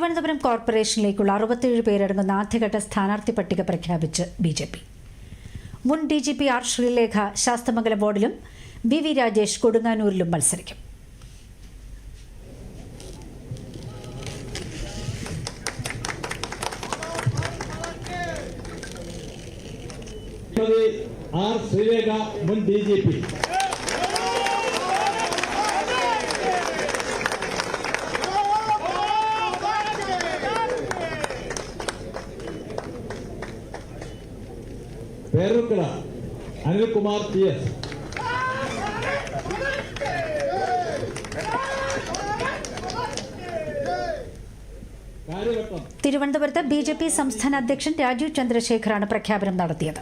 തിരുവനന്തപുരം കോർപ്പറേഷനിലേക്കുള്ള അറുപത്തേഴ് പേരടങ്ങുന്ന ആദ്യഘട്ട സ്ഥാനാർത്ഥി പട്ടിക പ്രഖ്യാപിച്ച് ബി ജെ പി. മുൻ D G P R Sreelekha Sasthamangalam വാർഡിലും ബി വി രാജേഷ് കൊടുങ്ങാനൂരിലും മത്സരിക്കും. ആർ ശ്രീലേഖ മുൻ D G P. പേരുക്കട. Anilkumar T S. തിരുവനന്തപുരത്ത് ബി ജെ പി സംസ്ഥാന അധ്യക്ഷൻ രാജീവ് ചന്ദ്രശേഖറാണ് പ്രഖ്യാപനം നടത്തിയത്.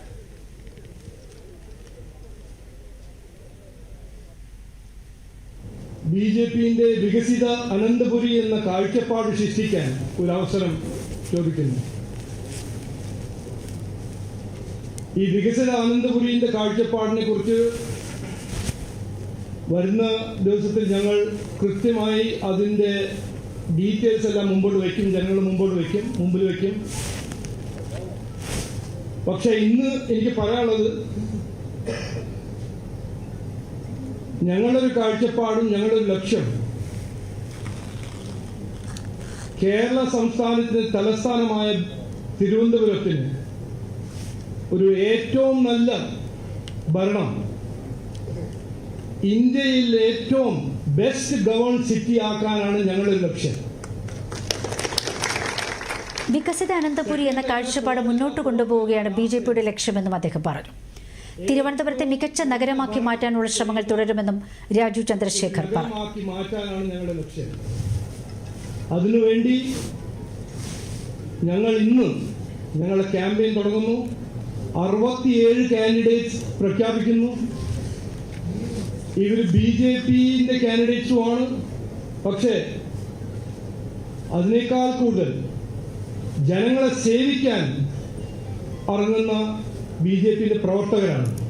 ബി ജെ പിന്റെ വികസിത അനന്തപുരി എന്ന കാഴ്ചപ്പാട് സൃഷ്ടിക്കാൻ ഒരു അവസരം ചോദിക്കുന്നു. ഈ വികസിത അനന്തപുരിന്റെ കാഴ്ചപ്പാടിനെ കുറിച്ച് വരുന്ന ദിവസത്തിൽ ഞങ്ങൾ കൃത്യമായി അതിന്റെ ഡീറ്റെയിൽസ് എല്ലാം മുമ്പോട്ട് വയ്ക്കും ജനങ്ങൾ മുമ്പോട്ട് വയ്ക്കും മുമ്പിൽ വയ്ക്കും. പക്ഷെ ഇന്ന് എനിക്ക് പറയാനുള്ളത് ഞങ്ങളുടെ ഒരു കാഴ്ചപ്പാടും ഞങ്ങളുടെ ഒരു ലക്ഷ്യം. കേരള സംസ്ഥാനത്തിന്റെ തലസ്ഥാനമായ തിരുവനന്തപുരത്തിന് ഒരു ഏറ്റവും നല്ല ഭരണം. ഇന്ത്യയിൽ ഏറ്റവും ബെസ്റ്റ് ഗവൺ സിറ്റി ആക്കാനാണ് ഞങ്ങളുടെ ലക്ഷ്യം. വികസിത അനന്തപുരി എന്ന കാഴ്ചപ്പാട് മുന്നോട്ട് കൊണ്ടുപോവുകയാണ് ബി ജെ പിയുടെ ലക്ഷ്യമെന്നും അദ്ദേഹം പറഞ്ഞു. തിരുവനന്തപുരത്തെ മികച്ച നഗരമാക്കി മാറ്റാനുള്ള ശ്രമങ്ങൾ തുടരുമെന്നും രാജു ചന്ദ്രശേഖർ പറഞ്ഞു. അതിനുവേണ്ടി ഞങ്ങൾ ഇന്ന് ഞങ്ങളുടെ ക്യാമ്പയിൻ തുടങ്ങുന്നു. അറുപത്തിയേഴ് കാൻഡിഡേറ്റ്സ് പ്രഖ്യാപിക്കുന്നു. ഇവർ ബി ജെ പിന്റെ കാൻഡിഡേറ്റ്സുമാണ് പക്ഷേ അതിനേക്കാൾ കൂടുതൽ ജനങ്ങളെ സേവിക്കാൻ ഇറങ്ങുന്ന ബി ജെ പിന്റെ പ്രവർത്തകരാണ്.